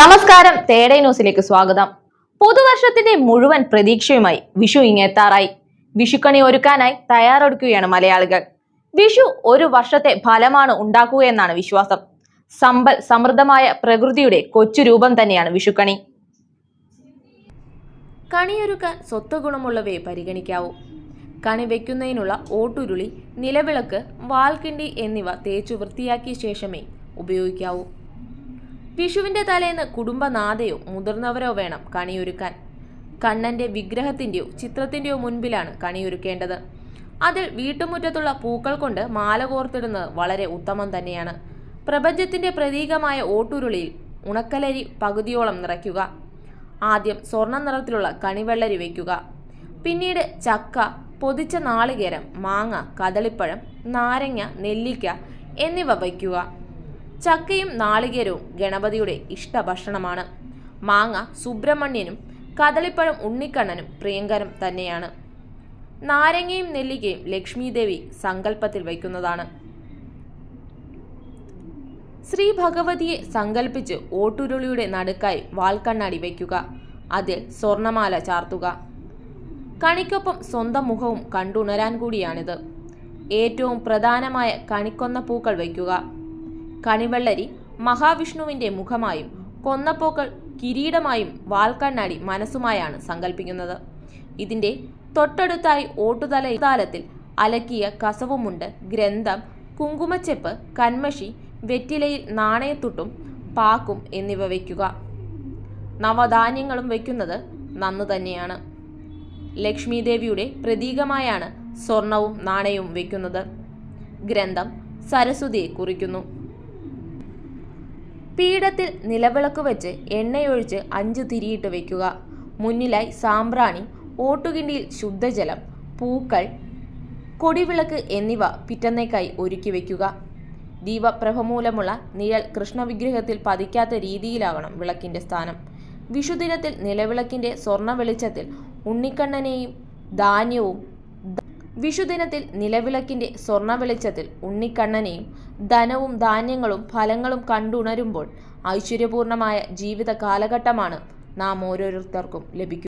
നമസ്കാരം. തേടേ ന്യൂസിലേക്ക് സ്വാഗതം. പുതുവർഷത്തിന്റെ മുഴുവൻ പ്രതീക്ഷയുമായി വിഷു ഇങ്ങെത്താറായി. വിഷുക്കണി ഒരുക്കാനായി തയ്യാറെടുക്കുകയാണ് മലയാളികൾ. വിഷു ഒരു വർഷത്തെ ഫലമാണ് ഉണ്ടാക്കുകയെന്നാണ് വിശ്വാസം. സമ്പൽ സമൃദ്ധമായ പ്രകൃതിയുടെ കൊച്ചു രൂപം തന്നെയാണ് വിഷുക്കണി. കണിയൊരുക്കാൻ സ്വത്ത് ഗുണമുള്ളവയെ പരിഗണിക്കാവൂ. കണി വയ്ക്കുന്നതിനുള്ള ഓട്ടുരുളി നിലവിളക്ക് വാൽക്കിണ്ടി എന്നിവ തേച്ചു വൃത്തിയാക്കിയ ശേഷമേ ഉപയോഗിക്കാവൂ. വിഷുവിന്റെ തലേന്ന് കുടുംബനാഥയോ മുതിർന്നവരോ വേണം കണിയൊരുക്കാൻ. കണ്ണന്റെ വിഗ്രഹത്തിന്റെയോ ചിത്രത്തിന്റെയോ മുൻപിലാണ് കണിയൊരുക്കേണ്ടത്. അതിൽ വീട്ടുമുറ്റത്തുള്ള പൂക്കൾ കൊണ്ട് മാല കോർത്തിടുന്നത് വളരെ ഉത്തമം തന്നെയാണ്. പ്രപഞ്ചത്തിന്റെ പ്രതീകമായ ഓട്ടുരുളിയിൽ ഉണക്കലരി പകുതിയോളം നിറയ്ക്കുക. ആദ്യം സ്വർണ നിറത്തിലുള്ള കണിവെള്ളരി വയ്ക്കുക പിന്നീട് ചക്ക പൊതിച്ച നാളികേരം മാങ്ങ കദളിപ്പഴം നാരങ്ങ നെല്ലിക്ക എന്നിവ വയ്ക്കുക. ചക്കയും നാളികേരവും ഗണപതിയുടെ ഇഷ്ടഭക്ഷണമാണ്. മാങ്ങ സുബ്രഹ്മണ്യനും കദളിപ്പഴം ഉണ്ണിക്കണ്ണനും പ്രിയങ്കരം തന്നെയാണ്. നാരങ്ങയും നെല്ലിക്കയും ലക്ഷ്മീദേവി സങ്കല്പത്തിൽ വയ്ക്കുന്നതാണ്. ശ്രീ ഭഗവതിയെ സങ്കല്പിച്ച് ഓട്ടുരുളിയുടെ നടുക്കായി വാൽക്കണ്ണാടി വയ്ക്കുക. അതിൽ സ്വർണമാല ചാർത്തുക. കണിക്കൊപ്പം സ്വന്തം മുഖവും കണ്ടുണരാൻ കൂടിയാണിത്. ഏറ്റവും പ്രധാനമായ കണിക്കൊന്ന പൂക്കൾ വയ്ക്കുക. കണിവെള്ളരി മഹാവിഷ്ണുവിന്റെ മുഖമായും കൊന്നപ്പോക്കൾ കിരീടമായും വാൽക്കണ്ണാടി മനസ്സുമായാണ് സങ്കല്പിക്കുന്നത് ഇതിന്റെ തൊട്ടടുത്തായി ഓട്ടുതല താലത്തിൽ അലക്കിയ കസവുമുണ്ട്. ഗ്രന്ഥം കുങ്കുമച്ചെപ്പ് കന്മഷി വെറ്റിലയിൽ നാണയത്തുട്ടും പാക്കും എന്നിവ വയ്ക്കുക. നവധാന്യങ്ങളും വയ്ക്കുന്നത് നന്നു തന്നെയാണ്. ലക്ഷ്മി ദേവിയുടെ പ്രതീകമായാണ് സ്വർണവും നാണയവും വയ്ക്കുന്നത്. ഗ്രന്ഥം സരസ്വതിയെ കുറിക്കുന്നു. പീഠത്തിൽ നിലവിളക്ക് വെച്ച് എണ്ണയൊഴിച്ച് അഞ്ച് തിരിയിട്ട് വയ്ക്കുക മുന്നിലായി സാമ്പ്രാണി ഓട്ടുകിണ്ടിയിൽ ശുദ്ധജലം പൂക്കൾ കൊടിവിളക്ക് എന്നിവ പിറ്റന്നേക്കായി ഒരുക്കി വയ്ക്കുക ദീപപ്രഭ മൂലമുള്ള നിഴൽ കൃഷ്ണവിഗ്രഹത്തിൽ പതിക്കാത്ത രീതിയിലാകണം വിളക്കിന്റെ സ്ഥാനം. വിഷുദിനത്തിൽ നിലവിളക്കിന്റെ സ്വർണ വെളിച്ചത്തിൽ ഉണ്ണിക്കണ്ണനെയും ധാന്യവും വിഷുദിനത്തിൽ നിലവിളക്കിന്റെ സ്വർണ വെളിച്ചത്തിൽ ഉണ്ണിക്കണ്ണനെയും ധനവും ധാന്യങ്ങളും ഫലങ്ങളും കണ്ടുണരുമ്പോൾ ഐശ്വര്യപൂർണമായ ജീവിത കാലഘട്ടമാണ് നാം ഓരോരുത്തർക്കും ലഭിക്കുക.